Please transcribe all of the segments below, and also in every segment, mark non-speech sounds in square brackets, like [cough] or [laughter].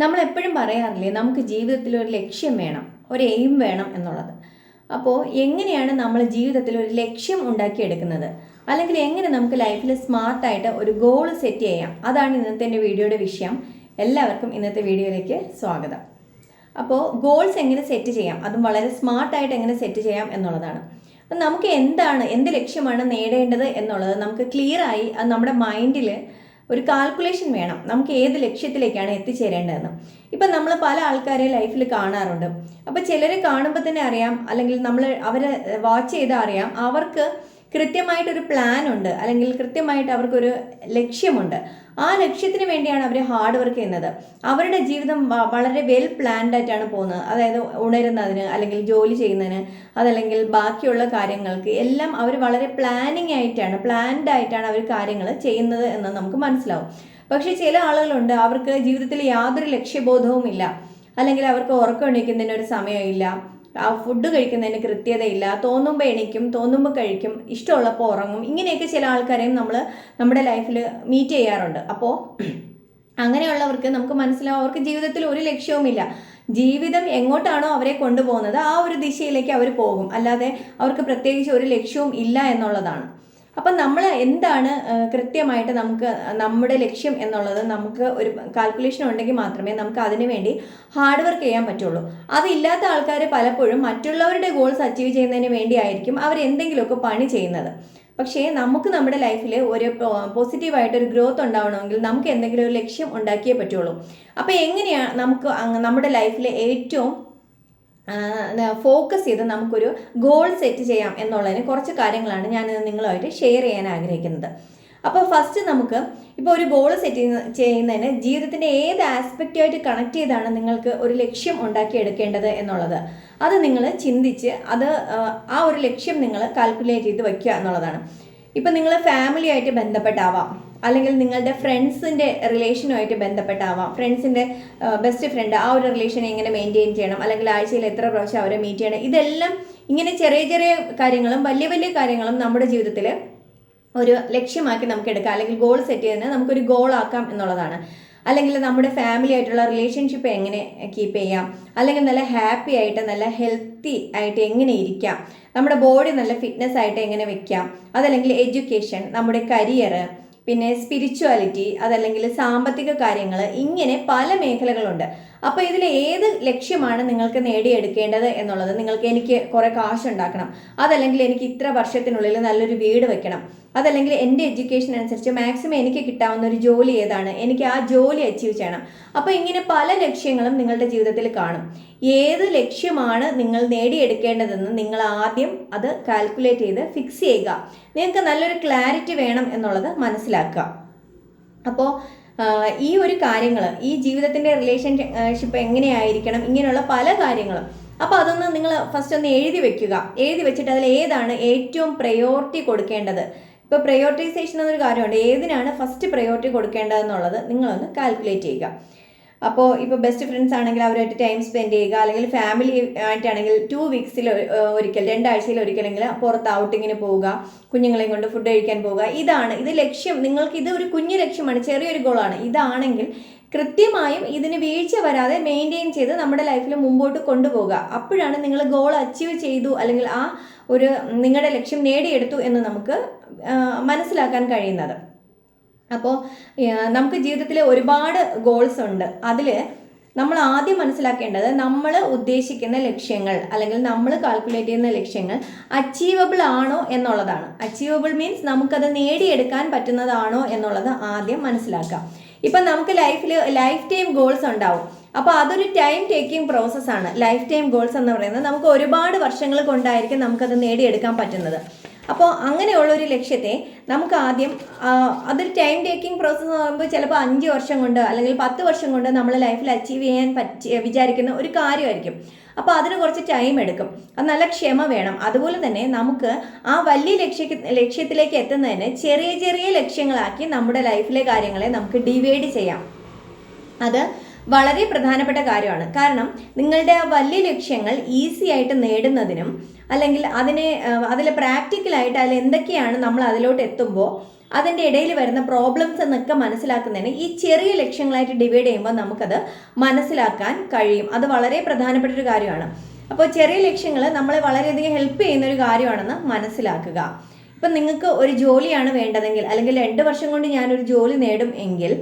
നമ്മൾ എപ്പോഴും പറയാറില്ലേ നമുക്ക് ജീവിതത്തിൽ ഒരു ലക്ഷ്യം വേണം ഒരു എയിം വേണം എന്നുള്ളത്. അപ്പോൾ എങ്ങനെയാണ് നമ്മൾ ജീവിതത്തിൽ ഒരു ലക്ഷ്യം ഉണ്ടാക്കിയെടുക്കുന്നത്? അല്ലെങ്കിൽ എങ്ങനെ നമുക്ക് ലൈഫിൽ സ്മാർട്ടായിട്ട് ഒരു ഗോൾ സെറ്റ് ചെയ്യാം? അതാണ് ഇന്നത്തെ എന്റെ വീഡിയോയുടെ വിഷയം. എല്ലാവർക്കും ഇന്നത്തെ വീഡിയോയിലേക്ക് സ്വാഗതം. അപ്പോൾ ഗോൾസ് എങ്ങനെ സെറ്റ് ചെയ്യാം? അതും വളരെ സ്മാർട്ടായിട്ട് എങ്ങനെ സെറ്റ് ചെയ്യാം എന്നുള്ളതാണ്. അപ്പം നമുക്ക് എന്താണ് എന്ത് ലക്ഷ്യമാണ് നേടേണ്ടത് എന്നുള്ളത് നമുക്ക് ക്ലിയറായി അത് നമ്മുടെ മൈൻഡിൽ ഒരു കാൽക്കുലേഷൻ വേണം. നമുക്ക് ഏത് ലക്ഷ്യത്തിലേക്കാണ് എത്തിച്ചേരേണ്ടതെന്ന്. ഇപ്പം നമ്മൾ പല ആൾക്കാരെ ലൈഫിൽ കാണാറുണ്ട്. അപ്പോൾ ചിലരെ കാണുമ്പോൾ തന്നെ അറിയാം. അല്ലെങ്കിൽ നമ്മൾ അവരെ വാച്ച് ചെയ്താൽ അറിയാം. അവർക്ക് കൃത്യമായിട്ടൊരു പ്ലാൻ ഉണ്ട്. അല്ലെങ്കിൽ കൃത്യമായിട്ട് അവർക്കൊരു ലക്ഷ്യമുണ്ട്. ആ ലക്ഷ്യത്തിന് വേണ്ടിയാണ് അവർ ഹാർഡ് വർക്ക് ചെയ്യുന്നത്. അവരുടെ ജീവിതം വളരെ വെൽ പ്ലാൻഡ് ആയിട്ടാണ് പോകുന്നത്. അതായത് ഉണരുന്നതിന് അല്ലെങ്കിൽ ജോലി ചെയ്യുന്നതിന് അതല്ലെങ്കിൽ ബാക്കിയുള്ള കാര്യങ്ങൾക്ക് എല്ലാം അവർ വളരെ പ്ലാനിങ് ആയിട്ടാണ് പ്ലാൻഡ് ആയിട്ടാണ് അവർ കാര്യങ്ങൾ ചെയ്യുന്നത് എന്ന് നമുക്ക് മനസ്സിലാവും. പക്ഷേ ചില ആളുകളുണ്ട് അവർക്ക് ജീവിതത്തിൽ യാതൊരു ലക്ഷ്യബോധവും ഇല്ല അല്ലെങ്കിൽ അവർക്ക് ഉറക്കം എണീക്കുന്നതിന് ഒരു സമയമില്ല. ആ ഫുഡ് കഴിക്കുന്നതിന് കൃത്യതയില്ല. തോന്നുമ്പോൾ എണീക്കും തോന്നുമ്പോൾ കഴിക്കും ഇഷ്ടമുള്ളപ്പോൾ ഉറങ്ങും. ഇങ്ങനെയൊക്കെ ചില ആൾക്കാരെയും നമ്മൾ നമ്മുടെ ലൈഫിൽ മീറ്റ് ചെയ്യാറുണ്ട്. അപ്പോൾ അങ്ങനെയുള്ളവർക്ക് നമുക്ക് മനസ്സിലാവും അവർക്ക് ജീവിതത്തിൽ ഒരു ലക്ഷ്യവുമില്ല. ജീവിതം എങ്ങോട്ടാണോ അവരെ കൊണ്ടുപോകുന്നത് ആ ഒരു ദിശയിലേക്ക് അവർ പോകും. അല്ലാതെ അവർക്ക് പ്രത്യേകിച്ച് ഒരു ലക്ഷ്യവും ഇല്ല എന്നുള്ളതാണ്. അപ്പം നമ്മൾ എന്താണ് കൃത്യമായിട്ട് നമുക്ക് നമ്മുടെ ലക്ഷ്യം എന്നുള്ളത് നമുക്ക് ഒരു കാൽക്കുലേഷൻ ഉണ്ടെങ്കിൽ മാത്രമേ നമുക്ക് അതിനു വേണ്ടി ഹാർഡ് വർക്ക് ചെയ്യാൻ പറ്റുള്ളൂ. അതില്ലാത്ത ആൾക്കാർ പലപ്പോഴും മറ്റുള്ളവരുടെ ഗോൾസ് അച്ചീവ് ചെയ്യുന്നതിന് വേണ്ടിയായിരിക്കും അവർ എന്തെങ്കിലുമൊക്കെ പണി ചെയ്യുന്നത്. പക്ഷേ നമുക്ക് നമ്മുടെ ലൈഫിൽ ഒരു പോസിറ്റീവായിട്ട് ഒരു ഗ്രോത്ത് ഉണ്ടാവണമെങ്കിൽ നമുക്ക് എന്തെങ്കിലും ഒരു ലക്ഷ്യം ഉണ്ടാക്കിയേ പറ്റുള്ളൂ. അപ്പോൾ എങ്ങനെയാണ് നമുക്ക് നമ്മുടെ ലൈഫിലെ ഏറ്റവും ഫോക്കസ് ചെയ്ത് നമുക്കൊരു ഗോൾ സെറ്റ് ചെയ്യാം എന്നുള്ളതിന് കുറച്ച് കാര്യങ്ങളാണ് ഞാൻ നിങ്ങളുമായിട്ട് ഷെയർ ചെയ്യാൻ ആഗ്രഹിക്കുന്നത്. അപ്പോൾ ഫസ്റ്റ് നമുക്ക് ഇപ്പോൾ ഒരു ഗോൾ സെറ്റ് ചെയ്യുന്ന ചെയ്യുന്നതിന് ജീവിതത്തിന്റെ ഏത് ആസ്പെക്റ്റുമായിട്ട് കണക്ട് ചെയ്താണ് നിങ്ങൾക്ക് ഒരു ലക്ഷ്യം ഉണ്ടാക്കിയെടുക്കേണ്ടത് എന്നുള്ളത്. അത് നിങ്ങൾ ചിന്തിച്ച് അത് ആ ഒരു ലക്ഷ്യം നിങ്ങൾ കാൽക്കുലേറ്റ് ചെയ്ത് വയ്ക്കുക എന്നുള്ളതാണ്. ഇപ്പം നിങ്ങൾ ഫാമിലിയായിട്ട് ബന്ധപ്പെട്ടാവാം. അല്ലെങ്കിൽ നിങ്ങളുടെ ഫ്രണ്ട്സിന്റെ റിലേഷനുമായിട്ട് ബന്ധപ്പെട്ടാവാം. ഫ്രണ്ട്സിന്റെ ബെസ്റ്റ് ഫ്രണ്ട് ആ ഒരു റിലേഷൻ എങ്ങനെ മെയിന്റെയിൻ ചെയ്യണം? അല്ലെങ്കിൽ ആഴ്ചയിൽ എത്ര പ്രാവശ്യം അവരെ മീറ്റ് ചെയ്യണം? ഇതെല്ലാം ഇങ്ങനെ ചെറിയ ചെറിയ കാര്യങ്ങളും വലിയ വലിയ കാര്യങ്ങളും നമ്മുടെ ജീവിതത്തിൽ ഒരു ലക്ഷ്യമാക്കി നമുക്ക് എടുക്കാം. അല്ലെങ്കിൽ ഗോൾ സെറ്റ് ചെയ്യുന്നത് നമുക്കൊരു ഗോൾ ആക്കാം എന്നുള്ളതാണ്. അല്ലെങ്കിൽ നമ്മുടെ ഫാമിലി ആയിട്ടുള്ള റിലേഷൻഷിപ്പ് എങ്ങനെ കീപ്പ് ചെയ്യാം? അല്ലെങ്കിൽ നല്ല ഹാപ്പി ആയിട്ട് നല്ല ഹെൽത്തി ആയിട്ട് എങ്ങനെ ഇരിക്കാം? നമ്മുടെ ബോഡി നല്ല ഫിറ്റ്നസ് ആയിട്ട് എങ്ങനെ വെക്കാം? അതല്ലെങ്കിൽ എഡ്യൂക്കേഷൻ നമ്മുടെ കരിയർ പിന്നെ സ്പിരിച്വാലിറ്റി അതല്ലെങ്കിൽ സാമ്പത്തിക കാര്യങ്ങൾ ഇങ്ങനെ പല മേഖലകളുണ്ട്. അപ്പോൾ ഇതിൽ ഏത് ലക്ഷ്യമാണ് നിങ്ങൾക്ക് നേടിയെടുക്കേണ്ടത് എന്നുള്ളത് നിങ്ങൾക്ക് എനിക്ക് കുറേ കാശ് ഉണ്ടാക്കണം. അതല്ലെങ്കിൽ എനിക്ക് ഇത്ര വർഷത്തിനുള്ളിൽ നല്ലൊരു വീട് വെക്കണം. അതല്ലെങ്കിൽ എന്റെ എഡ്യൂക്കേഷൻ അനുസരിച്ച് മാക്സിമം എനിക്ക് കിട്ടാവുന്ന ഒരു ജോലി ഏതാണ്? എനിക്ക് ആ ജോലി അച്ചീവ് ചെയ്യണം. അപ്പോൾ ഇങ്ങനെ പല ലക്ഷ്യങ്ങളും നിങ്ങളുടെ ജീവിതത്തിൽ കാണും. ഏത് ലക്ഷ്യമാണ് നിങ്ങൾ നേടിയെടുക്കേണ്ടതെന്ന് നിങ്ങൾ ആദ്യം അത് കാൽക്കുലേറ്റ് ചെയ്ത് ഫിക്സ് ചെയ്യുക. നിങ്ങൾക്ക് നല്ലൊരു ക്ലാരിറ്റി വേണം എന്നുള്ളത് മനസ്സിലാക്കുക. അപ്പോൾ ഈ ഒരു കാര്യങ്ങൾ ഈ ജീവിതത്തിന്റെ റിലേഷൻഷിപ്പ് എങ്ങനെയായിരിക്കണം ഇങ്ങനെയുള്ള പല കാര്യങ്ങളും. അപ്പോൾ അതൊന്ന് നിങ്ങൾ ഫസ്റ്റ് ഒന്ന് എഴുതി വെക്കുക. എഴുതി വെച്ചിട്ട് അതിൽ ഏതാണ് ഏറ്റവും പ്രയോറിറ്റി കൊടുക്കേണ്ടത്? ഇപ്പോൾ പ്രയോറിറ്റൈസേഷൻ എന്നൊരു കാര്യമുണ്ട്. ഏതിനാണ് ഫസ്റ്റ് പ്രയോറിറ്റി കൊടുക്കേണ്ടതെന്നുള്ളത് നിങ്ങളൊന്ന് കാൽക്കുലേറ്റ് ചെയ്യുക. അപ്പോൾ ഇപ്പോൾ ബെസ്റ്റ് ഫ്രണ്ട്സ് ആണെങ്കിൽ അവരായിട്ട് ടൈം സ്പെൻഡ് ചെയ്യുക അല്ലെങ്കിൽ ഫാമിലി ആയിട്ടാണെങ്കിൽ ടു വീക്സിൽ ഒരിക്കൽ രണ്ടാഴ്ചയിൽ ഒരിക്കലെങ്കിൽ പുറത്ത് ഔട്ടിങ്ങിന് പോവുക കുഞ്ഞുങ്ങളെയും കൊണ്ട് ഫുഡ് കഴിക്കാൻ പോവുക. ഇതാണ് ഇത് ലക്ഷ്യം നിങ്ങൾക്ക് ഇത് ഒരു കുഞ്ഞു ലക്ഷ്യമാണ് ചെറിയൊരു ഗോളാണ് ഇതാണെങ്കിൽ കൃത്യമായും ഇതിന് വീഴ്ച വരാതെ മെയിന്റെയിൻ ചെയ്ത് നമ്മുടെ ലൈഫിൽ മുമ്പോട്ട് കൊണ്ടുപോകുക അപ്പോഴാണ് നിങ്ങൾ ഗോൾ അച്ചീവ് ചെയ്തു അല്ലെങ്കിൽ ആ ഒരു നിങ്ങളുടെ ലക്ഷ്യം നേടിയെടുത്തു എന്ന് നമുക്ക് മനസ്സിലാക്കാൻ കഴിയുന്നത്. അപ്പോൾ നമുക്ക് ജീവിതത്തിൽ ഒരുപാട് ഗോൾസ് ഉണ്ട്. അതിൽ നമ്മൾ ആദ്യം മനസ്സിലാക്കേണ്ടത് നമ്മൾ ഉദ്ദേശിക്കുന്ന ലക്ഷ്യങ്ങൾ അല്ലെങ്കിൽ നമ്മൾ കാൽക്കുലേറ്റ് ചെയ്യുന്ന ലക്ഷ്യങ്ങൾ അച്ചീവബിൾ ആണോ എന്നുള്ളതാണ്. അച്ചീവബിൾ മീൻസ് നമുക്കത് നേടിയെടുക്കാൻ പറ്റുന്നതാണോ എന്നുള്ളത് ആദ്യം മനസ്സിലാക്കാം ഇപ്പം നമുക്ക് ലൈഫിൽ ലൈഫ് ടൈം ഗോൾസ് ഉണ്ടാവും. അപ്പോൾ അതൊരു ടൈം ടേക്കിംഗ് പ്രോസസ്സാണ് ലൈഫ് ടൈം ഗോൾസ് എന്ന് പറയുന്നത് നമുക്ക് ഒരുപാട് വർഷങ്ങൾ കൊണ്ടായിരിക്കും നമുക്കത് നേടിയെടുക്കാൻ പറ്റുന്നത്. അപ്പോൾ അങ്ങനെയുള്ള ഒരു ലക്ഷ്യത്തെ നമുക്ക് ആദ്യം അതൊരു ടൈം ടേക്കിംഗ് പ്രോസസ്സ് എന്ന് പറയുമ്പോൾ ചിലപ്പോൾ അഞ്ച് വർഷം കൊണ്ട് അല്ലെങ്കിൽ പത്ത് വർഷം കൊണ്ട് നമ്മൾ ലൈഫിൽ അച്ചീവ് ചെയ്യാൻ പറ്റി വിചാരിക്കുന്ന ഒരു കാര്യമായിരിക്കും. അപ്പോൾ അതിന് കുറച്ച് ടൈം എടുക്കും. അത് നല്ല ക്ഷമ വേണം. അതുപോലെ തന്നെ നമുക്ക് ആ വലിയ ലക്ഷ്യ ലക്ഷ്യത്തിലേക്ക് എത്തുന്നതിന് ചെറിയ ചെറിയ ലക്ഷ്യങ്ങളാക്കി നമ്മുടെ ലൈഫിലെ കാര്യങ്ങളെ നമുക്ക് ഡിവൈഡ് ചെയ്യാം. അത് വളരെ പ്രധാനപ്പെട്ട കാര്യമാണ്. കാരണം നിങ്ങളുടെ ആ വലിയ ലക്ഷ്യങ്ങൾ ഈസി ആയിട്ട് നേടുന്നതിനും അല്ലെങ്കിൽ അതിനെ അതിൽ പ്രാക്ടിക്കലായിട്ട് അതിൽ എന്തൊക്കെയാണ് നമ്മൾ അതിലോട്ട് എത്തുമ്പോൾ അതിന്റെ ഇടയിൽ വരുന്ന പ്രോബ്ലംസ് എന്നൊക്കെ മനസ്സിലാക്കുന്നതിന് ഈ ചെറിയ ലക്ഷ്യങ്ങളായിട്ട് ഡിവൈഡ് ചെയ്യുമ്പോൾ നമുക്കത് മനസ്സിലാക്കാൻ കഴിയും. അത് വളരെ പ്രധാനപ്പെട്ട ഒരു കാര്യമാണ്. അപ്പോൾ ചെറിയ ലക്ഷ്യങ്ങൾ നമ്മളെ വളരെയധികം ഹെൽപ്പ് ചെയ്യുന്ന ഒരു കാര്യമാണെന്ന് മനസ്സിലാക്കുക. ഇപ്പം നിങ്ങൾക്ക് ഒരു ജോലിയാണ് വേണ്ടതെങ്കിൽ അല്ലെങ്കിൽ രണ്ട് വർഷം കൊണ്ട് ഞാനൊരു ജോലി നേടും എങ്കിൽ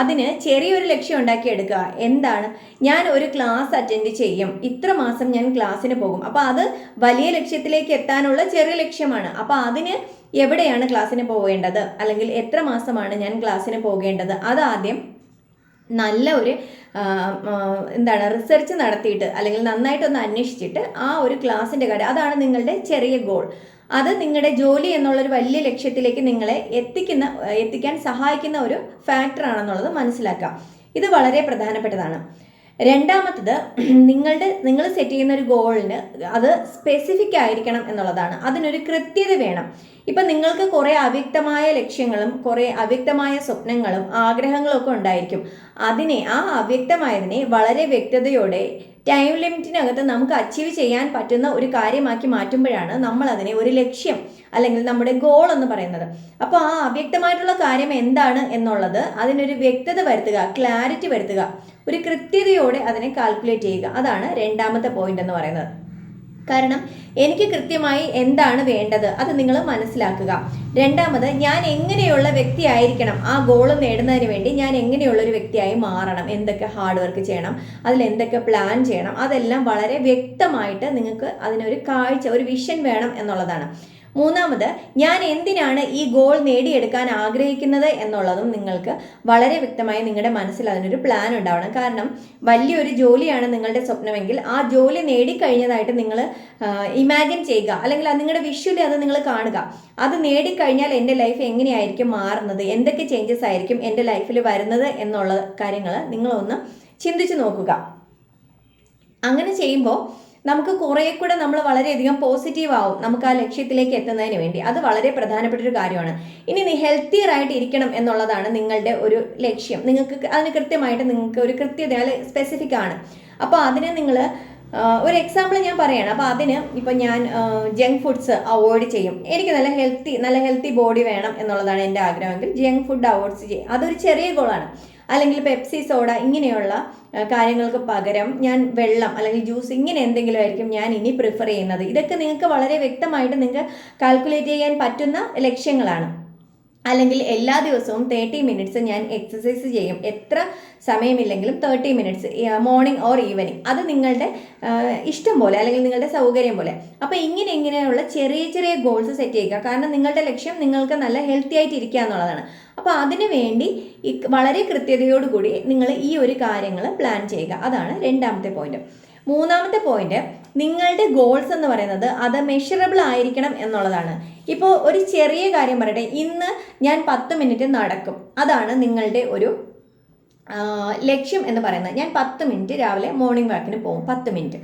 അതിന് ചെറിയൊരു ലക്ഷ്യം ഉണ്ടാക്കിയെടുക്കുക. എന്താണ്? ഞാൻ ഒരു ക്ലാസ് അറ്റൻഡ് ചെയ്യും. ഇത്ര മാസം ഞാൻ ക്ലാസ്സിന് പോകും. അപ്പോൾ അത് വലിയ ലക്ഷ്യത്തിലേക്ക് എത്താനുള്ള ചെറിയ ലക്ഷ്യമാണ്. അപ്പോൾ അതിന് എവിടെയാണ് ക്ലാസ്സിന് പോകേണ്ടത്? അല്ലെങ്കിൽ എത്ര മാസമാണ് ഞാൻ ക്ലാസ്സിന് പോകേണ്ടത്? അതാദ്യം നല്ല ഒരു എന്താണ് റിസർച്ച് നടത്തിയിട്ട് അല്ലെങ്കിൽ നന്നായിട്ടൊന്ന് അന്വേഷിച്ചിട്ട് ആ ഒരു ക്ലാസ്സിന്റെ കാര്യം അതാണ് നിങ്ങളുടെ ചെറിയ ഗോൾ. അത് നിങ്ങളുടെ ജോലി എന്നുള്ളൊരു വലിയ ലക്ഷ്യത്തിലേക്ക് നിങ്ങളെ എത്തിക്കുന്ന എത്തിക്കാൻ സഹായിക്കുന്ന ഒരു ഫാക്ടറാണെന്നുള്ളത് മനസ്സിലാക്കാം. ഇത് വളരെ പ്രധാനപ്പെട്ടതാണ്. രണ്ടാമത്തത് [clears throat] നിങ്ങളുടെ നിങ്ങൾ സെറ്റ് ചെയ്യുന്ന ഒരു ഗോളിന് അത് സ്പെസിഫിക് ആയിരിക്കണം എന്നുള്ളതാണ്. അതിനൊരു കൃത്യത വേണം. ഇപ്പം നിങ്ങൾക്ക് കുറേ അവ്യക്തമായ ലക്ഷ്യങ്ങളും കുറേ അവ്യക്തമായ സ്വപ്നങ്ങളും ആഗ്രഹങ്ങളും ഒക്കെ ഉണ്ടായിരിക്കും. അതിനെ ആ അവ്യക്തമായതിനെ വളരെ വ്യക്തതയോടെ ടൈം ലിമിറ്റിനകത്ത് നമുക്ക് അച്ചീവ് ചെയ്യാൻ പറ്റുന്ന ഒരു കാര്യമാക്കി മാറ്റുമ്പോഴാണ് നമ്മൾ അതിനെ ഒരു ലക്ഷ്യം അല്ലെങ്കിൽ നമ്മുടെ ഗോൾ എന്ന് പറയുന്നത്. അപ്പോൾ ആ അവ്യക്തമായിട്ടുള്ള കാര്യം എന്താണ് എന്നുള്ളത് അതിനൊരു വ്യക്തത വരുത്തുക ക്ലാരിറ്റി വരുത്തുക. ഒരു കൃത്യതയോടെ അതിനെ കാൽക്കുലേറ്റ് ചെയ്യുക. അതാണ് രണ്ടാമത്തെ പോയിന്റ് എന്ന് പറയുന്നത്. കാരണം എനിക്ക് കൃത്യമായി എന്താണ് വേണ്ടത് അത് നിങ്ങൾ മനസ്സിലാക്കുക. രണ്ടാമത് ഞാൻ എങ്ങനെയുള്ള വ്യക്തിയായിരിക്കണം ആ ഗോൾ നേടുന്നതിന് വേണ്ടി ഞാൻ എങ്ങനെയുള്ള ഒരു വ്യക്തിയായി മാറണം? എന്തൊക്കെ ഹാർഡ് വർക്ക് ചെയ്യണം? അതിൽ എന്തൊക്കെ പ്ലാൻ ചെയ്യണം? അതെല്ലാം വളരെ വ്യക്തമായിട്ട് നിങ്ങൾക്ക് അതിനൊരു കാഴ്ച ഒരു വിഷൻ വേണം എന്നുള്ളതാണ്. മൂന്നാമത് ഞാൻ എന്തിനാണ് ഈ ഗോൾ നേടിയെടുക്കാൻ ആഗ്രഹിക്കുന്നത് എന്നുള്ളതും നിങ്ങൾക്ക് വളരെ വ്യക്തമായി നിങ്ങളുടെ മനസ്സിൽ അതിനൊരു പ്ലാൻ ഉണ്ടാവണം. കാരണം വലിയൊരു ജോലിയാണ് നിങ്ങളുടെ സ്വപ്നമെങ്കിൽ ആ ജോലി നേടിക്കഴിഞ്ഞതായിട്ട് നിങ്ങൾ ഇമാജിൻ ചെയ്യുക. അല്ലെങ്കിൽ അത് നിങ്ങളുടെ വിഷ്വലി അത് നിങ്ങൾ കാണുക. അത് നേടിക്കഴിഞ്ഞാൽ എന്റെ ലൈഫ് എങ്ങനെയായിരിക്കും മാറുന്നത്? എന്തൊക്കെ ചേഞ്ചസ് ആയിരിക്കും എന്റെ ലൈഫിൽ വരുന്നത് എന്നുള്ള കാര്യങ്ങൾ നിങ്ങളൊന്ന് ചിന്തിച്ചു നോക്കുക. അങ്ങനെ ചെയ്യുമ്പോൾ നമുക്ക് കുറേ കൂടെ നമ്മൾ വളരെയധികം പോസിറ്റീവ് ആവും നമുക്ക് ആ ലക്ഷ്യത്തിലേക്ക് എത്തുന്നതിന് വേണ്ടി. അത് വളരെ പ്രധാനപ്പെട്ട ഒരു കാര്യമാണ്. ഇനി നീ ഹെൽത്തിയർ ആയിട്ട് ഇരിക്കണം എന്നുള്ളതാണ് നിങ്ങളുടെ ഒരു ലക്ഷ്യം. നിങ്ങൾക്ക് അതിന് കൃത്യമായിട്ട് നിങ്ങൾക്ക് ഒരു കൃത്യത സ്പെസിഫിക് ആണ്. അപ്പോൾ അതിന് നിങ്ങൾ ഒരു എക്സാമ്പിൾ ഞാൻ പറയണം. അപ്പോൾ അതിന് ഇപ്പം ഞാൻ ജങ്ക് ഫുഡ്സ് അവോയ്ഡ് ചെയ്യും. എനിക്ക് നല്ല ഹെൽത്തി നല്ല ഹെൽത്തി ബോഡി വേണം എന്നുള്ളതാണ് എന്റെ ആഗ്രഹമെങ്കിൽ ജങ്ക് ഫുഡ് അവോയ്ഡ് ചെയ്യും. അതൊരു ചെറിയ ഗോളാണ് അല്ലെങ്കിൽ പെപ്സി സോഡ ഇങ്ങനെയുള്ള കാര്യങ്ങൾക്ക് പകരം ഞാൻ വെള്ളം അല്ലെങ്കിൽ ജ്യൂസ് ഇങ്ങനെ എന്തെങ്കിലും ആയിരിക്കും ഞാൻ ഇനി പ്രിഫർ ചെയ്യുന്നത്. ഇതൊക്കെ നിങ്ങൾക്ക് വളരെ വ്യക്തമായിട്ട് നിങ്ങൾക്ക് കാൽക്കുലേറ്റ് ചെയ്യാൻ പറ്റുന്ന ലക്ഷ്യങ്ങളാണ്. അല്ലെങ്കിൽ എല്ലാ ദിവസവും തേർട്ടി മിനിറ്റ്സ് ഞാൻ എക്സസൈസ് ചെയ്യും. എത്ര സമയമില്ലെങ്കിലും thirty minutes morning or evening അത് നിങ്ങളുടെ ഇഷ്ടം പോലെ അല്ലെങ്കിൽ നിങ്ങളുടെ സൗകര്യം പോലെ. അപ്പോൾ ഇങ്ങനെ ഇങ്ങനെയുള്ള ചെറിയ ചെറിയ ഗോൾസ് സെറ്റ് ചെയ്യുക. കാരണം നിങ്ങളുടെ ലക്ഷ്യം നിങ്ങൾക്ക് നല്ല ഹെൽത്തി ആയിട്ട് ഇരിക്കുക എന്നുള്ളതാണ്. അപ്പോൾ അതിനു വേണ്ടി വളരെ കൃത്യതയോടുകൂടി നിങ്ങൾ ഈ ഒരു കാര്യങ്ങൾ പ്ലാൻ ചെയ്യുക. അതാണ് രണ്ടാമത്തെ പോയിന്റ് മൂന്നാമത്തെ പോയിന്റ് നിങ്ങളുടെ ഗോൾസ് എന്ന് പറയുന്നത് അത് മെഷറബിൾ ആയിരിക്കണം എന്നുള്ളതാണ്. ഇപ്പോൾ ഒരു ചെറിയ കാര്യം പറയട്ടെ. ഇന്ന് ഞാൻ പത്ത് മിനിറ്റ് നടക്കും. അതാണ് നിങ്ങളുടെ ഒരു ലക്ഷ്യം എന്ന് പറയുന്നത്. ഞാൻ പത്ത് മിനിറ്റ് രാവിലെ മോർണിംഗ് വാക്കിന് പോകും. പത്ത് മിനിറ്റ്.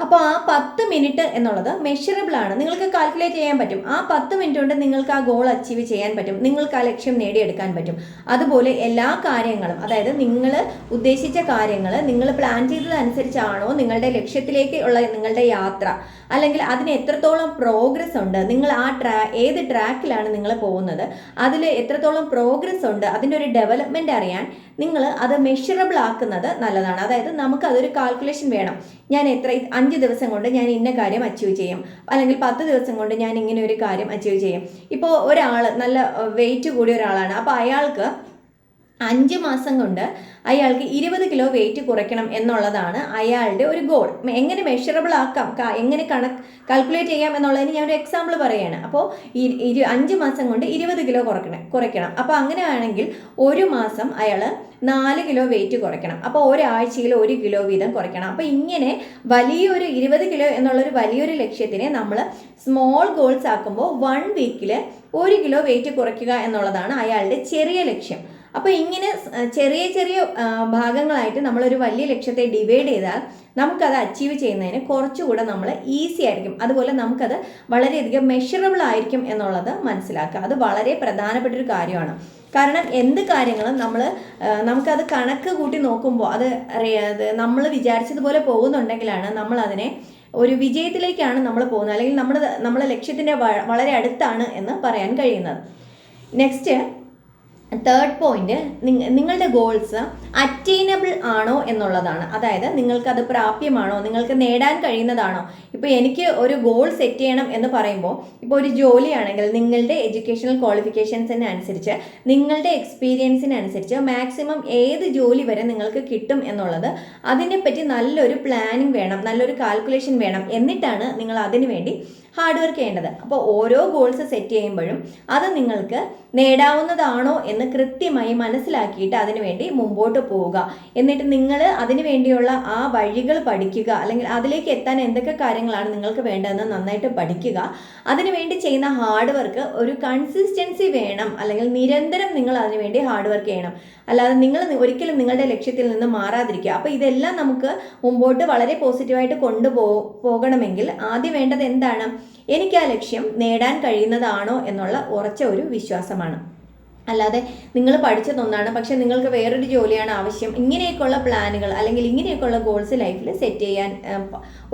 അപ്പോൾ ആ പത്ത് മിനിറ്റ് എന്നുള്ളത് മെഷറബിൾ ആണ്. നിങ്ങൾക്ക് കാൽക്കുലേറ്റ് ചെയ്യാൻ പറ്റും. ആ പത്ത് മിനിറ്റ് കൊണ്ട് നിങ്ങൾക്ക് ആ ഗോൾ അച്ചീവ് ചെയ്യാൻ പറ്റും. നിങ്ങൾക്ക് ആ ലക്ഷ്യം നേടിയെടുക്കാൻ പറ്റും. അതുപോലെ എല്ലാ കാര്യങ്ങളും അതായത് നിങ്ങൾ ഉദ്ദേശിച്ച കാര്യങ്ങൾ നിങ്ങൾ പ്ലാൻ ചെയ്തതനുസരിച്ചാണോ നിങ്ങളുടെ ലക്ഷ്യത്തിലേക്ക് ഉള്ള നിങ്ങളുടെ യാത്ര അല്ലെങ്കിൽ അതിന് എത്രത്തോളം പ്രോഗ്രസ് ഉണ്ട് നിങ്ങൾ ആ ട്രാ ഏത് ട്രാക്കിലാണ് നിങ്ങൾ പോകുന്നത് അതിൽ എത്രത്തോളം പ്രോഗ്രസ് ഉണ്ട് അതിന്റെ ഒരു ഡെവലപ്മെന്റ് അറിയാൻ നിങ്ങൾ അത് മെഷറബിൾ ആക്കുന്നത് നല്ലതാണ്. അതായത് നമുക്ക് അതൊരു കാൽക്കുലേഷൻ വേണം. ഞാൻ എത്ര അഞ്ച് ദിവസം കൊണ്ട് ഞാൻ ഇന്ന കാര്യം അച്ചീവ് ചെയ്യും. അല്ലെങ്കിൽ പത്ത് ദിവസം കൊണ്ട് ഞാൻ ഇങ്ങനെ ഒരു കാര്യം അച്ചീവ് ചെയ്യും. ഇപ്പോൾ ഒരാൾ നല്ല വെയിറ്റ് കൂടിയ ഒരാളാണ്. അപ്പോൾ അയാൾക്ക് അഞ്ച് മാസം കൊണ്ട് അയാൾക്ക് ഇരുപത് കിലോ വെയിറ്റ് കുറയ്ക്കണം എന്നുള്ളതാണ് അയാളുടെ ഒരു ഗോൾ എങ്ങനെ മെഷറബിൾ ആക്കാം? എങ്ങനെ കണക്ക് കാൽക്കുലേറ്റ് ചെയ്യാം എന്നുള്ളതിന് ഞാൻ ഒരു എക്സാമ്പിൾ പറയുകയാണ് അപ്പോൾ ഇരു അഞ്ച് മാസം കൊണ്ട് ഇരുപത് കിലോ കുറയ്ക്കണം കുറയ്ക്കണം. അപ്പോൾ അങ്ങനെയാണെങ്കിൽ ഒരു മാസം അയാൾ നാല് കിലോ വെയിറ്റ് കുറയ്ക്കണം. അപ്പോൾ ഒരാഴ്ചയിൽ ഒരു കിലോ വീതം കുറയ്ക്കണം. അപ്പോൾ ഇങ്ങനെ വലിയൊരു ഇരുപത് കിലോ എന്നുള്ളൊരു വലിയൊരു ലക്ഷ്യത്തിനെ നമ്മൾ സ്മോൾ ഗോൾസ് ആക്കുമ്പോൾ വൺ വീക്കിൽ ഒരു കിലോ വെയിറ്റ് കുറയ്ക്കുക എന്നുള്ളതാണ് അയാളുടെ ചെറിയ ലക്ഷ്യം. അപ്പോൾ ഇങ്ങനെ ചെറിയ ചെറിയ ഭാഗങ്ങളായിട്ട് നമ്മളൊരു വലിയ ലക്ഷ്യത്തെ ഡിവൈഡ് ചെയ്താൽ നമുക്കത് അച്ചീവ് ചെയ്യുന്നതിന് കുറച്ചുകൂടെ നമ്മൾ ഈസി ആയിരിക്കും. അതുപോലെ നമുക്കത് വളരെയധികം മെഷറബിൾ ആയിരിക്കും എന്നുള്ളത് മനസ്സിലാക്കുക. അത് വളരെ പ്രധാനപ്പെട്ട ഒരു കാര്യമാണ്. കാരണം എന്ത് കാര്യങ്ങളും നമ്മൾ നമുക്കത് കണക്ക് കൂട്ടി നോക്കുമ്പോൾ അത് നമ്മൾ വിചാരിച്ചതുപോലെ പോകുന്നുണ്ടെങ്കിലാണ് നമ്മൾ അതിനെ ഒരു വിജയത്തിലേക്കാണ് നമ്മൾ പോകുന്നത്. അല്ലെങ്കിൽ നമ്മൾ നമ്മുടെ ലക്ഷ്യത്തിന്റെ വളരെ അടുത്താണ് എന്ന് പറയാൻ കഴിയുന്നത്. നെക്സ്റ്റ് തേർഡ് പോയിന്റ് നിങ്ങളുടെ ഗോൾസ് അറ്റൈനബിൾ ആണോ എന്നുള്ളതാണ്. അതായത് നിങ്ങൾക്ക് അത് പ്രാപ്യമാണോ നിങ്ങൾക്ക് നേടാൻ കഴിയുന്നതാണോ. ഇപ്പോൾ എനിക്ക് ഒരു ഗോൾ സെറ്റ് ചെയ്യണം എന്ന് പറയുമ്പോൾ ഇപ്പോൾ ഒരു ജോലിയാണെങ്കിൽ നിങ്ങളുടെ എഡ്യൂക്കേഷണൽ ക്വാളിഫിക്കേഷൻസിന് അനുസരിച്ച് നിങ്ങളുടെ എക്സ്പീരിയൻസിനനുസരിച്ച് മാക്സിമം ഏത് ജോലി വരെ നിങ്ങൾക്ക് കിട്ടും എന്നുള്ളത് അതിനെപ്പറ്റി നല്ലൊരു പ്ലാനിങ് വേണം നല്ലൊരു കാൽക്കുലേഷൻ വേണം എന്നിട്ടാണ് നിങ്ങൾ അതിനു വേണ്ടി ഹാർഡ് വർക്ക് ചെയ്യേണ്ടത്. അപ്പോൾ ഓരോ ഗോൾസ് സെറ്റ് ചെയ്യുമ്പോഴും അത് നിങ്ങൾക്ക് നേടാവുന്നതാണോ എന്ന് കൃത്യമായി മനസ്സിലാക്കിയിട്ട് അതിനുവേണ്ടി മുമ്പോട്ട് പോവുക. എന്നിട്ട് നിങ്ങൾ അതിനു വേണ്ടിയുള്ള ആ വഴികൾ പഠിക്കുക. അല്ലെങ്കിൽ അതിലേക്ക് എത്താൻ എന്തൊക്കെ കാര്യങ്ങളാണ് നിങ്ങൾക്ക് വേണ്ടതെന്ന് നന്നായിട്ട് പഠിക്കുക. അതിനുവേണ്ടി ചെയ്യുന്ന ഹാർഡ് വർക്ക് ഒരു കൺസിസ്റ്റൻസി വേണം. അല്ലെങ്കിൽ നിരന്തരം നിങ്ങൾ അതിനുവേണ്ടി ഹാർഡ് വർക്ക് ചെയ്യണം. അല്ലാതെ നിങ്ങൾ ഒരിക്കലും നിങ്ങളുടെ ലക്ഷ്യത്തിൽ നിന്ന് മാറാതിരിക്കുക. അപ്പോൾ ഇതെല്ലാം നമുക്ക് മുമ്പോട്ട് വളരെ പോസിറ്റീവായിട്ട് കൊണ്ടുപോ പോകണമെങ്കിൽ ആദ്യം വേണ്ടത് എന്താണ്? എനിക്ക് ആ ലക്ഷ്യം നേടാൻ കഴിയുന്നതാണോ എന്നുള്ള ഉറച്ച ഒരു വിശ്വാസമാണ്. അല്ലാതെ നിങ്ങൾ പഠിച്ചതൊന്നാണ് പക്ഷെ നിങ്ങൾക്ക് വേറൊരു ജോലിയാണ് ആവശ്യം. ഇങ്ങനെയൊക്കെയുള്ള പ്ലാനുകൾ അല്ലെങ്കിൽ ഇങ്ങനെയൊക്കെയുള്ള ഗോൾസ് ലൈഫിൽ സെറ്റ് ചെയ്യാൻ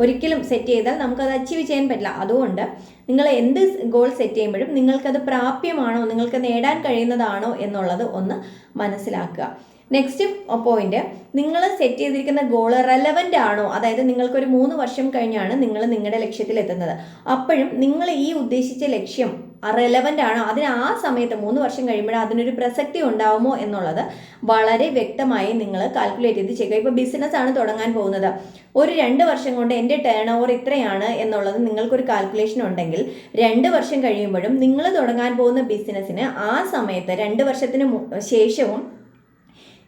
ഒരിക്കലും സെറ്റ് ചെയ്താൽ നമുക്കത് അച്ചീവ് ചെയ്യാൻ പറ്റില്ല. അതുകൊണ്ട് നിങ്ങൾ എന്ത് ഗോൾ സെറ്റ് ചെയ്യുമ്പോഴും നിങ്ങൾക്കത് പ്രാപ്യമാണോ നിങ്ങൾക്ക് നേടാൻ കഴിയുന്നതാണോ എന്നുള്ളത് ഒന്ന് മനസ്സിലാക്കുക. നെക്സ്റ്റ് പോയിന്റ് നിങ്ങൾ സെറ്റ് ചെയ്തിരിക്കുന്ന ഗോൾ റെലവന്റ് ആണോ? അതായത് നിങ്ങൾക്കൊരു മൂന്ന് വർഷം കഴിഞ്ഞാണ് നിങ്ങൾ നിങ്ങളുടെ ലക്ഷ്യത്തിൽ എത്തുന്നത് അപ്പോഴും നിങ്ങൾ ഈ ഉദ്ദേശിച്ച ലക്ഷ്യം റെലവന്റ് ആണോ. അതിന് ആ സമയത്ത് മൂന്ന് വർഷം കഴിയുമ്പോൾ അതിനൊരു പ്രസക്തി ഉണ്ടാവുമോ എന്നുള്ളത് വളരെ വ്യക്തമായി നിങ്ങൾ കാൽക്കുലേറ്റ് ചെയ്ത് ചെയ്യുക. ഇപ്പോൾ ബിസിനസ് ആണ് തുടങ്ങാൻ പോകുന്നത്. ഒരു രണ്ട് വർഷം കൊണ്ട് എന്റെ ടേൺ ഓവർ ഇത്രയാണ് എന്നുള്ളത് നിങ്ങൾക്കൊരു കാൽക്കുലേഷൻ ഉണ്ടെങ്കിൽ രണ്ട് വർഷം കഴിയുമ്പോഴും നിങ്ങൾ തുടങ്ങാൻ പോകുന്ന ബിസിനസ്സിന് ആ സമയത്ത് രണ്ട് വർഷത്തിന് ശേഷവും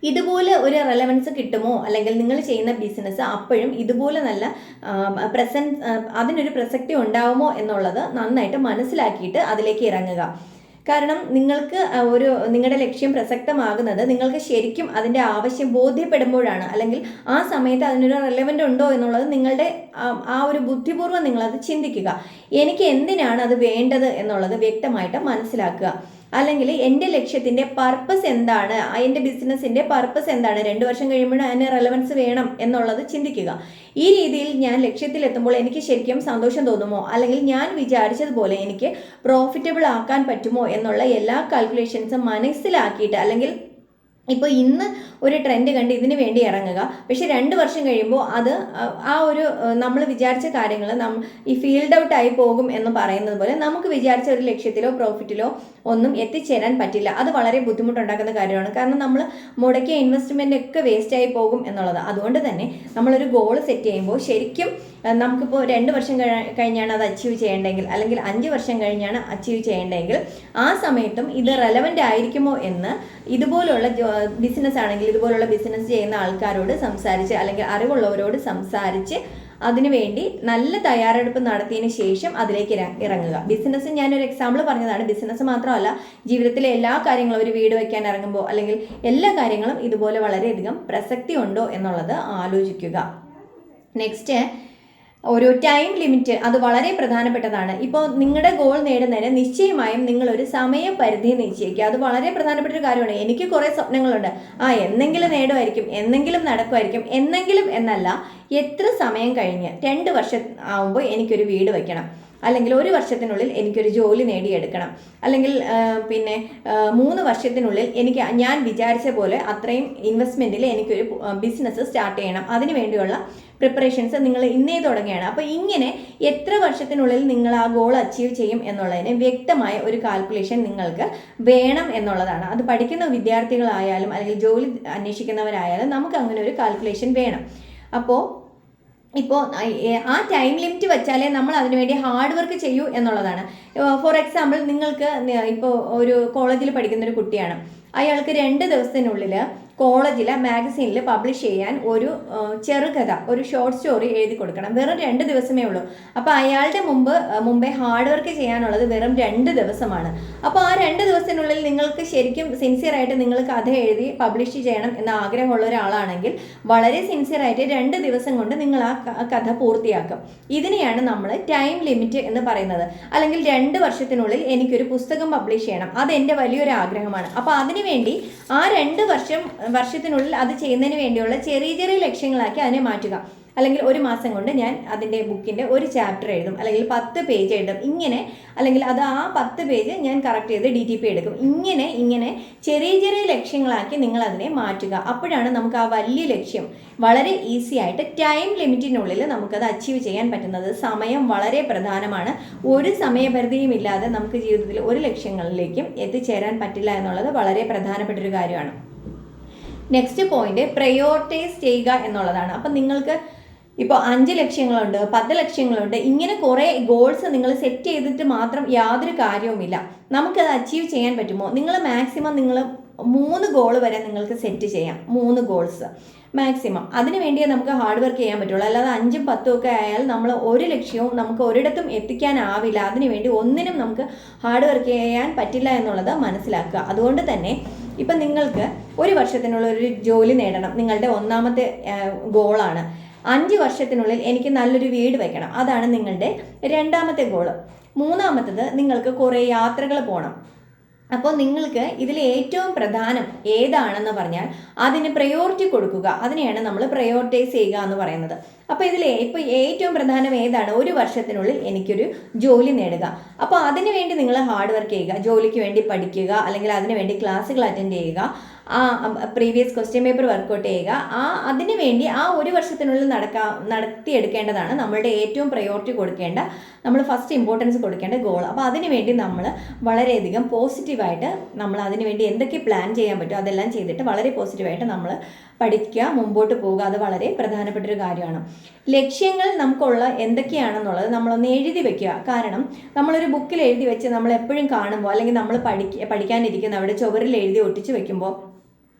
ഇതുപോലെ ഒരു റെലവൻസ് കിട്ടുമോ? അല്ലെങ്കിൽ നിങ്ങൾ ചെയ്യുന്ന ബിസിനസ് അപ്പോഴും ഇതുപോലെ നല്ല പ്രസൻസ് അതിനൊരു പ്രസക്തി ഉണ്ടാവുമോ എന്നുള്ളത് നന്നായിട്ട് മനസ്സിലാക്കിയിട്ട് അതിലേക്ക് ഇറങ്ങുക. കാരണം നിങ്ങൾക്ക് ഒരു നിങ്ങളുടെ ലക്ഷ്യം പ്രസക്തമാകുന്നത് നിങ്ങൾക്ക് ശരിക്കും അതിന്റെ ആവശ്യം ബോധ്യപ്പെടുമ്പോഴാണ്. അല്ലെങ്കിൽ ആ സമയത്ത് അതിനൊരു റെലവന്റ് ഉണ്ടോ എന്നുള്ളത് നിങ്ങളുടെ ആ, ഒരു ബുദ്ധിപൂർവം നിങ്ങളത് ചിന്തിക്കുക. എനിക്ക് എന്തിനാണ് അത് വേണ്ടത് എന്നുള്ളത് വ്യക്തമായിട്ട് മനസ്സിലാക്കുക. അല്ലെങ്കിൽ എന്റെ ലക്ഷ്യത്തിന്റെ പർപ്പസ് എന്താണ്? എന്റെ ബിസിനസ്സിന്റെ പർപ്പസ് എന്താണ്? രണ്ട് വർഷം കഴിയുമ്പോൾ അതിന് റെലവൻസ് വേണം എന്നുള്ളത് ചിന്തിക്കുക. ഈ രീതിയിൽ ഞാൻ ലക്ഷ്യത്തിലെത്തുമ്പോൾ എനിക്ക് ശരിക്കും സന്തോഷം തോന്നുമോ? അല്ലെങ്കിൽ ഞാൻ വിചാരിച്ചതുപോലെ എനിക്ക് പ്രോഫിറ്റബിൾ ആക്കാൻ പറ്റുമോ? എന്നുള്ള എല്ലാ കാൽക്കുലേഷൻസും മനസ്സിലാക്കിയിട്ട് അല്ലെങ്കിൽ ഇപ്പോൾ ഇന്ന് ഒരു ട്രെൻഡ് കണ്ട് ഇതിന് വേണ്ടി ഇറങ്ങുക. പക്ഷെ രണ്ട് വർഷം കഴിയുമ്പോൾ അത് ആ- ഒരു നമ്മൾ വിചാരിച്ച കാര്യങ്ങൾ നം ഈ ഫീൽഡ് ഔട്ട് ആയി പോകും എന്ന് പറയുന്നത് പോലെ നമുക്ക് വിചാരിച്ച ഒരു ലക്ഷ്യത്തിലോ പ്രോഫിറ്റിലോ ഒന്നും എത്തിച്ചേരാൻ പറ്റില്ല. അത് വളരെ ബുദ്ധിമുട്ടുണ്ടാക്കുന്ന കാര്യമാണ്. കാരണം നമ്മൾ മുടക്കിയ ഇൻവെസ്റ്റ്മെന്റ് ഒക്കെ വേസ്റ്റ് ആയി പോകും എന്നുള്ളത്. അതുകൊണ്ട് തന്നെ നമ്മളൊരു ഗോൾ സെറ്റ് ചെയ്യുമ്പോൾ ശരിക്കും നമുക്കിപ്പോൾ രണ്ട് വർഷം കഴിഞ്ഞാണ് അത് അച്ചീവ് ചെയ്യേണ്ടെങ്കിൽ അല്ലെങ്കിൽ അഞ്ച് വർഷം കഴിഞ്ഞാണ് അച്ചീവ് ചെയ്യേണ്ടെങ്കിൽ ആ സമയത്തും ഇത് റെലവന്റ് ആയിരിക്കുമോ എന്ന് ഇതുപോലുള്ള ബിസിനസ് ആണെങ്കിൽ ഇതുപോലുള്ള ബിസിനസ് ചെയ്യുന്ന ആൾക്കാരോട് സംസാരിച്ച് അല്ലെങ്കിൽ അറിവുള്ളവരോട് സംസാരിച്ച് അതിനുവേണ്ടി നല്ല തയ്യാറെടുപ്പ് നടത്തിയതിന് ശേഷം അതിലേക്ക് ഇറങ്ങുക. ബിസിനസ് ഞാനൊരു എക്സാമ്പിൾ പറഞ്ഞതാണ്. ബിസിനസ് മാത്രമല്ല ജീവിതത്തിലെ എല്ലാ കാര്യങ്ങളും ഒരു വീട് വയ്ക്കാൻ ഇറങ്ങുമ്പോൾ അല്ലെങ്കിൽ എല്ലാ കാര്യങ്ങളും ഇതുപോലെ വളരെയധികം പ്രസക്തി ഉണ്ടോ എന്നുള്ളത് ആലോചിക്കുക. നെക്സ്റ്റ് ഒരു ടൈം ലിമിറ്റ് അത് വളരെ പ്രധാനപ്പെട്ടതാണ്. ഇപ്പോൾ നിങ്ങളുടെ ഗോൾ നേടുന്നതിന് നിശ്ചയമായും നിങ്ങളൊരു സമയപരിധി നിശ്ചയിക്കുക. അത് വളരെ പ്രധാനപ്പെട്ട ഒരു കാര്യമാണ്. എനിക്ക് കുറേ സ്വപ്നങ്ങളുണ്ട്. ആ എന്നെങ്കിലും നേടുമായിരിക്കും എന്നെങ്കിലും നടക്കുമായിരിക്കും എന്നെങ്കിലും എന്നല്ല എത്ര സമയം കഴിഞ്ഞ് രണ്ട് വർഷം ആവുമ്പോൾ എനിക്കൊരു വീട് വയ്ക്കണം. അല്ലെങ്കിൽ ഒരു വർഷത്തിനുള്ളിൽ എനിക്കൊരു ജോലി നേടിയെടുക്കണം. അല്ലെങ്കിൽ പിന്നെ മൂന്ന് വർഷത്തിനുള്ളിൽ എനിക്ക് ഞാൻ വിചാരിച്ച പോലെ അത്രയും ഇൻവെസ്റ്റ്മെന്റിൽ എനിക്കൊരു ബിസിനസ് സ്റ്റാർട്ട് ചെയ്യണം. അതിന് വേണ്ടിയുള്ള പ്രിപ്പറേഷൻസ് നിങ്ങൾ ഇന്നേ തുടങ്ങുകയാണ്. അപ്പോൾ ഇങ്ങനെ എത്ര വർഷത്തിനുള്ളിൽ നിങ്ങൾ ആ ഗോൾ അച്ചീവ് ചെയ്യും എന്നുള്ളതിന് വ്യക്തമായ ഒരു കാൽക്കുലേഷൻ നിങ്ങൾക്ക് വേണം എന്നുള്ളതാണ്. അത് പഠിക്കുന്ന വിദ്യാർത്ഥികളായാലും അല്ലെങ്കിൽ ജോലി അന്വേഷിക്കുന്നവരായാലും നമുക്ക് അങ്ങനെ ഒരു കാൽക്കുലേഷൻ വേണം. അപ്പോൾ ഇപ്പോൾ ആ ടൈം ലിമിറ്റ് വെച്ചാലേ നമ്മൾ അതിനുവേണ്ടി ഹാർഡ് വർക്ക് ചെയ്യൂ എന്നുള്ളതാണ്. ഫോർ എക്സാമ്പിൾ നിങ്ങൾക്ക് ഇപ്പോൾ ഒരു കോളേജിൽ പഠിക്കുന്ന ഒരു കുട്ടിയാണ്. അയാൾക്ക് രണ്ട് ദിവസത്തിനുള്ളിൽ കോളേജിൽ മാഗസീനിൽ പബ്ലിഷ് ചെയ്യാൻ ഒരു ചെറുകഥ ഒരു ഷോർട്ട് സ്റ്റോറി എഴുതി കൊടുക്കണം. വെറും രണ്ട് ദിവസമേ ഉള്ളൂ. അപ്പോൾ അയാളുടെ മുമ്പ് മുമ്പേ ഹാർഡ് വർക്ക് ചെയ്യാനുള്ളത് വെറും രണ്ട് ദിവസമാണ്. അപ്പോൾ ആ രണ്ട് ദിവസത്തിനുള്ളിൽ നിങ്ങൾക്ക് ശരിക്കും സിൻസിയറായിട്ട് നിങ്ങൾ കഥ എഴുതി പബ്ലിഷ് ചെയ്യണം എന്ന ആഗ്രഹമുള്ള ഒരാളാണെങ്കിൽ വളരെ സിൻസിയറായിട്ട് രണ്ട് ദിവസം കൊണ്ട് നിങ്ങൾ ആ കഥ പൂർത്തിയാക്കും. ഇതിനെയാണ് നമ്മൾ ടൈം ലിമിറ്റ് എന്ന് പറയുന്നത്. അല്ലെങ്കിൽ രണ്ട് വർഷത്തിനുള്ളിൽ എനിക്കൊരു പുസ്തകം പബ്ലിഷ് ചെയ്യണം. അത് എന്റെ വലിയൊരു ആഗ്രഹമാണ്. അപ്പോൾ അതിനുവേണ്ടി ആ രണ്ട് വർഷം വർഷത്തിനുള്ളിൽ അത് ചെയ്യുന്നതിന് വേണ്ടിയുള്ള ചെറിയ ചെറിയ ലക്ഷ്യങ്ങളാക്കി അതിനെ മാറ്റുക. അല്ലെങ്കിൽ ഒരു മാസം കൊണ്ട് ഞാൻ അതിന്റെ ബുക്കിന്റെ ഒരു ചാപ്റ്റർ എഴുതും. അല്ലെങ്കിൽ പത്ത് പേജ് എഴുതും. ഇങ്ങനെ അല്ലെങ്കിൽ അത് ആ പത്ത് പേജ് ഞാൻ കറക്റ്റ് ചെയ്ത് ഡി ടി പി എടുക്കും. ഇങ്ങനെ ഇങ്ങനെ ചെറിയ ചെറിയ ലക്ഷ്യങ്ങളാക്കി നിങ്ങൾ അതിനെ മാറ്റുക. അപ്പോഴാണ് നമുക്ക് ആ വലിയ ലക്ഷ്യം വളരെ ഈസി ആയിട്ട് ടൈം ലിമിറ്റിനുള്ളിൽ നമുക്കത് അച്ചീവ് ചെയ്യാൻ പറ്റുന്നത്. സമയം വളരെ പ്രധാനമാണ്. ഒരു സമയപരിധിയും ഇല്ലാതെ നമുക്ക് ജീവിതത്തിൽ ഒരു ലക്ഷ്യങ്ങളിലേക്കും എത്തിച്ചേരാൻ പറ്റില്ല എന്നുള്ളത് വളരെ പ്രധാനപ്പെട്ട ഒരു കാര്യമാണ്. നെക്സ്റ്റ് പോയിന്റ് പ്രയോറിറ്റൈസ് ചെയ്യുക എന്നുള്ളതാണ്. അപ്പം നിങ്ങൾക്ക് ഇപ്പോൾ അഞ്ച് ലക്ഷ്യങ്ങളുണ്ട് പത്ത് ലക്ഷ്യങ്ങളുണ്ട് ഇങ്ങനെ കുറേ ഗോൾസ് നിങ്ങൾ സെറ്റ് ചെയ്തിട്ട് മാത്രം യാതൊരു കാര്യവുമില്ല. നമുക്കത് അച്ചീവ് ചെയ്യാൻ പറ്റുമോ? നിങ്ങൾ മാക്സിമം നിങ്ങൾ മൂന്ന് ഗോൾ വരെ നിങ്ങൾക്ക് സെറ്റ് ചെയ്യാം. മൂന്ന് ഗോൾസ് മാക്സിമം അതിനു വേണ്ടിയേ നമുക്ക് ഹാർഡ് വർക്ക് ചെയ്യാൻ പറ്റുള്ളൂ. അല്ലാതെ അഞ്ചും പത്തും ഒക്കെ ആയാൽ നമ്മൾ ഒരു ലക്ഷ്യവും നമുക്ക് ഒരിടത്തും എത്തിക്കാനാവില്ല. അതിനുവേണ്ടി ഒന്നിനും നമുക്ക് ഹാർഡ് വർക്ക് ചെയ്യാൻ പറ്റില്ല എന്നുള്ളത് മനസ്സിലാക്കുക. അതുകൊണ്ട് തന്നെ ഇപ്പം നിങ്ങൾക്ക് ഒരു വർഷത്തിനുള്ള ഒരു ജോലി നേടണം. നിങ്ങളുടെ ഒന്നാമത്തെ ഗോളാണ്. അഞ്ച് വർഷത്തിനുള്ളിൽ എനിക്ക് നല്ലൊരു വീട് വയ്ക്കണം അതാണ് നിങ്ങളുടെ രണ്ടാമത്തെ ഗോൾ. മൂന്നാമത്തത് നിങ്ങൾക്ക് കുറേ യാത്രകൾ പോകണം അപ്പോൾ നിങ്ങൾക്ക് ഇതിൽ ഏറ്റവും പ്രധാനം ഏതാണെന്ന് പറഞ്ഞാൽ അതിന് പ്രയോറിറ്റി കൊടുക്കുക. അതിനെയാണ് നമ്മൾ പ്രയോറിറ്റൈസ് ചെയ്യുക എന്ന് പറയുന്നത്. അപ്പോൾ ഇതിൽ ഇപ്പോൾ ഏറ്റവും പ്രധാനം ഏതാണ്? ഒരു വർഷത്തിനുള്ളിൽ എനിക്കൊരു ജോലി നേടുക. അപ്പോൾ അതിനുവേണ്ടി നിങ്ങൾ ഹാർഡ് വർക്ക് ചെയ്യുക. ജോലിക്ക് വേണ്ടി പഠിക്കുക. അല്ലെങ്കിൽ അതിനുവേണ്ടി ക്ലാസ്സുകൾ അറ്റൻഡ് ചെയ്യുക. ആ പ്രീവിയസ് ക്വസ്റ്റ്യൻ പേപ്പർ വർക്കൗട്ട് ചെയ്യുക. ആ അതിനുവേണ്ടി ആ ഒരു വർഷത്തിനുള്ളിൽ നടക്കാ നടത്തിയെടുക്കേണ്ടതാണ് നമ്മളുടെ ഏറ്റവും പ്രയോറിറ്റി കൊടുക്കേണ്ട നമ്മൾ ഫസ്റ്റ് ഇമ്പോർട്ടൻസ് കൊടുക്കേണ്ട ഗോൾ അപ്പോൾ അതിനുവേണ്ടി നമ്മൾ വളരെയധികം പോസിറ്റീവായിട്ട് നമ്മൾ അതിനുവേണ്ടി എന്തൊക്കെ പ്ലാൻ ചെയ്യാൻ പറ്റുമോ അതെല്ലാം ചെയ്തിട്ട് വളരെ പോസിറ്റീവായിട്ട് നമ്മൾ പഠിക്കുക മുമ്പോട്ട് പോവുക അത് വളരെ പ്രധാനപ്പെട്ടൊരു കാര്യമാണ്. ലക്ഷ്യങ്ങൾ നമുക്കുള്ള എന്തൊക്കെയാണെന്നുള്ളത് നമ്മളൊന്ന് എഴുതി വെക്കുക. കാരണം നമ്മളൊരു ബുക്കിൽ എഴുതി വെച്ച് നമ്മൾ എപ്പോഴും കാണുമ്പോൾ അല്ലെങ്കിൽ നമ്മൾ പഠിക്ക പഠിക്കാനിരിക്കുന്ന അവിടെ ചുവരിൽ എഴുതി ഒട്ടിച്ച് വെക്കുമ്പോൾ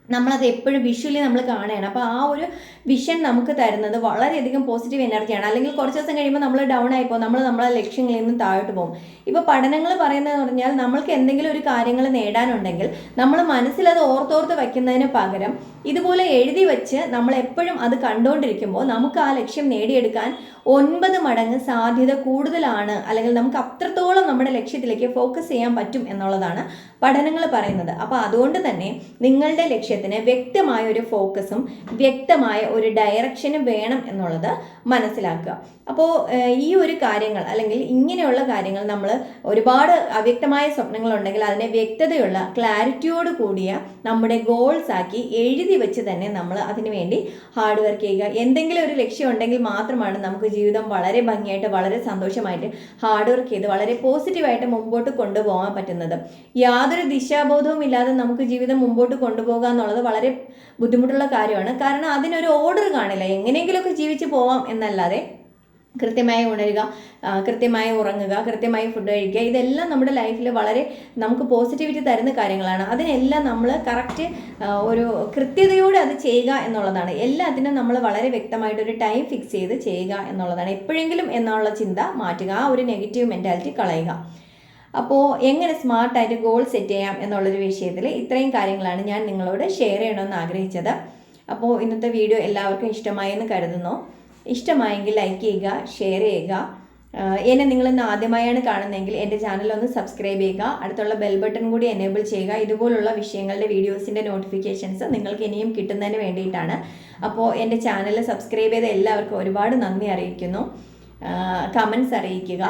നമ്മളത് എപ്പോഴും വിഷ്വലി നമ്മൾ കാണുകയാണ്. അപ്പോൾ ആ ഒരു വിഷൻ നമുക്ക് തരുന്നത് വളരെയധികം പോസിറ്റീവ് എനർജിയാണ് അല്ലെങ്കിൽ കുറച്ച് ദിവസം കഴിയുമ്പോൾ നമ്മൾ ഡൗൺ ആയിപ്പോൾ നമ്മൾ നമ്മളെ ലക്ഷ്യങ്ങളിൽ നിന്ന് താഴോട്ട് പോകും. ഇപ്പോൾ പഠനങ്ങൾ പറയുന്നതെന്ന് പറഞ്ഞാൽ നമ്മൾക്ക് എന്തെങ്കിലും ഒരു കാര്യങ്ങൾ നേടാനുണ്ടെങ്കിൽ നമ്മൾ മനസ്സിലത് ഓർത്തോർത്ത് വയ്ക്കുന്നതിന് പകരം ഇതുപോലെ എഴുതി വച്ച് നമ്മൾ എപ്പോഴും അത് കണ്ടുകൊണ്ടിരിക്കുമ്പോൾ നമുക്ക് ആ ലക്ഷ്യം നേടിയെടുക്കാൻ ഒൻപത് മടങ്ങ് സാധ്യത കൂടുതലാണ്. അല്ലെങ്കിൽ നമുക്ക് അത്രത്തോളം നമ്മുടെ ലക്ഷ്യത്തിലേക്ക് ഫോക്കസ് ചെയ്യാൻ പറ്റും എന്നുള്ളതാണ് പഠനങ്ങൾ പറയുന്നത്. അപ്പോൾ അതുകൊണ്ട് തന്നെ നിങ്ങളുടെ ലക്ഷ്യത്തിന് വ്യക്തമായ ഒരു ഫോക്കസും വ്യക്തമായ ഒരു ഡയറക്ഷനും വേണം എന്നുള്ളത് മനസ്സിലാക്കുക. അപ്പോൾ ഈ ഒരു കാര്യങ്ങൾ അല്ലെങ്കിൽ ഇങ്ങനെയുള്ള കാര്യങ്ങൾ നമ്മൾ ഒരുപാട് അവ്യക്തമായ സ്വപ്നങ്ങൾ ഉണ്ടെങ്കിൽ അതിനെ വ്യക്തതയുള്ള ക്ലാരിറ്റിയോട് കൂടിയ നമ്മുടെ ഗോൾസ് ആക്കി എഴുതി വെച്ച് തന്നെ നമ്മൾ അതിനു വേണ്ടി ഹാർഡ് വർക്ക് ചെയ്യുക. എന്തെങ്കിലും ഒരു ലക്ഷ്യം ഉണ്ടെങ്കിൽ മാത്രമാണ് നമുക്ക് ജീവിതം വളരെ ഭംഗിയായിട്ട് വളരെ സന്തോഷമായിട്ട് ഹാർഡ് വർക്ക് ചെയ്ത് വളരെ പോസിറ്റീവായിട്ട് മുമ്പോട്ട് കൊണ്ടുപോകാൻ പറ്റുന്നത്. യാതൊരു ദിശാബോധവും ഇല്ലാതെ നമുക്ക് ജീവിതം മുമ്പോട്ട് കൊണ്ടുപോകുക എന്നുള്ളത് വളരെ ബുദ്ധിമുട്ടുള്ള കാര്യമാണ്. കാരണം അതിനൊരു ഓർഡർ കാണില്ല. എങ്ങനെയെങ്കിലുമൊക്കെ ജീവിച്ച് പോവാം എന്നല്ലാതെ കൃത്യമായി ഉണരുക കൃത്യമായി ഉറങ്ങുക കൃത്യമായി ഫുഡ് കഴിക്കുക ഇതെല്ലാം നമ്മുടെ ലൈഫിൽ വളരെ നമുക്ക് പോസിറ്റിവിറ്റി തരുന്ന കാര്യങ്ങളാണ്. അതിനെല്ലാം നമ്മൾ കറക്റ്റ് ഒരു കൃത്യതയോടെ അത് ചെയ്യുക എന്നുള്ളതാണ്. എല്ലാത്തിനും നമ്മൾ വളരെ വ്യക്തമായിട്ട് ഒരു ടൈം ഫിക്സ് ചെയ്ത് ചെയ്യുക എന്നുള്ളതാണ്. എപ്പോഴെങ്കിലും എന്നുള്ള ചിന്ത മാറ്റുക ആ ഒരു നെഗറ്റീവ് മെന്റാലിറ്റി കളയുക. അപ്പോൾ എങ്ങനെ സ്മാർട്ടായിട്ട് ഗോൾ സെറ്റ് ചെയ്യാം എന്നുള്ളൊരു വിഷയത്തിൽ ഇത്രയും കാര്യങ്ങളാണ് ഞാൻ നിങ്ങളോട് ഷെയർ ചെയ്യണമെന്ന് ആഗ്രഹിച്ചത്. അപ്പോൾ ഇന്നത്തെ വീഡിയോ എല്ലാവർക്കും ഇഷ്ടമായി എന്ന് കരുതുന്നു. ഇഷ്ടമായെങ്കിൽ ലൈക്ക് ചെയ്യുക ഷെയർ ചെയ്യുക. എന്നെ നിങ്ങളിന്ന് ആദ്യമായാണ് കാണുന്നതെങ്കിൽ എന്റെ ചാനൽ ഒന്ന് സബ്സ്ക്രൈബ് ചെയ്യുക. അടുത്തുള്ള ബെൽ ബട്ടൺ കൂടി എനേബിൾ ചെയ്യുക. ഇതുപോലുള്ള വിഷയങ്ങളുടെ വീഡിയോസിന്റെ നോട്ടിഫിക്കേഷൻസ് നിങ്ങൾക്ക് ഇനിയും കിട്ടുന്നതിന് വേണ്ടിയിട്ടാണ്. അപ്പോൾ എന്റെ ചാനൽ സബ്സ്ക്രൈബ് ചെയ്ത എല്ലാവർക്കും ഒരുപാട് നന്ദി അറിയിക്കുന്നു. കമൻസ് അറിയിക്കുക.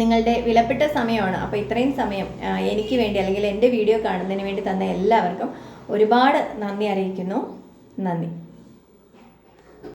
നിങ്ങളുടെ വിലപ്പെട്ട സമയമാണ്. അപ്പോൾ ഇത്രയും സമയം എനിക്ക് വേണ്ടി അല്ലെങ്കിൽ എന്റെ വീഡിയോ കാണുന്നതിന് വേണ്ടി തന്ന എല്ലാവർക്കും ഒരുപാട് നന്ദി അറിയിക്കുന്നു. നന്ദി.